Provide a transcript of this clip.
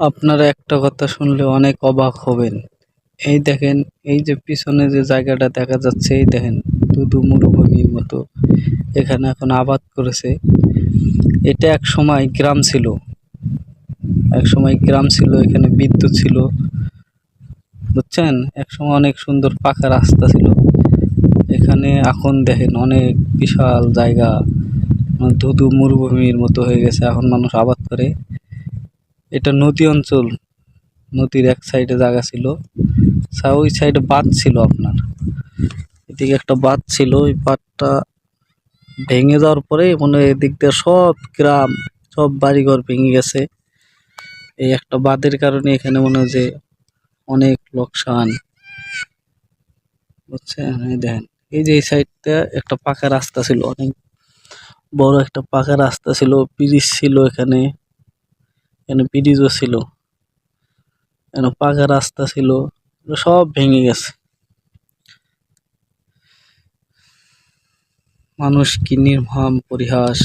আপনারা একটা কথা শুনলে অনেক অবাক হবেন। এই দেখেন, এই যে পিছনে যে জায়গাটা দেখা যাচ্ছে, এই দেখেন ধুধু মরুভূমির মতো। এখানে এখন আবাদ করেছে। এটা এক সময় গ্রাম ছিল। এক সময় গ্রাম ছিল, এখানে বিদ্যুৎ ছিল। বুঝছেন? এক সময় অনেক সুন্দর পাকা রাস্তা ছিল। এখানে এখন দেখেন অনেক বিশাল জায়গা। ধুধু মরুভূমির মতো হয়ে গেছে। এখন মানুষ আবাদ করে। এটা নদী অঞ্চল। নদীর এক সাইডে জায়গা ছিল। ওই সাইডে বাঁধ ছিল আপনার। এদিকে একটা বাঁধ ছিল, ওই বাঁধটা ভেঙে যাওয়ার পরে মনে এদিক দিয়ে সব গ্রাম, সব বাড়িঘর ভেঙে গেছে। এই একটা বাঁধের কারণে এখানে মনে হয় যে অনেক লোকসান। বুঝছেন? দেখেন, এই যে এই সাইডটা একটা পাকা রাস্তা ছিল, অনেক বড় একটা পাকা রাস্তা ছিল, ব্রিজ ছিল এখানে। এখানে ব্রিজও ছিল এখানে পাকা রাস্তা ছিল সব ভেঙে গেছে। মানুষ কি নির্মম পরিহাস।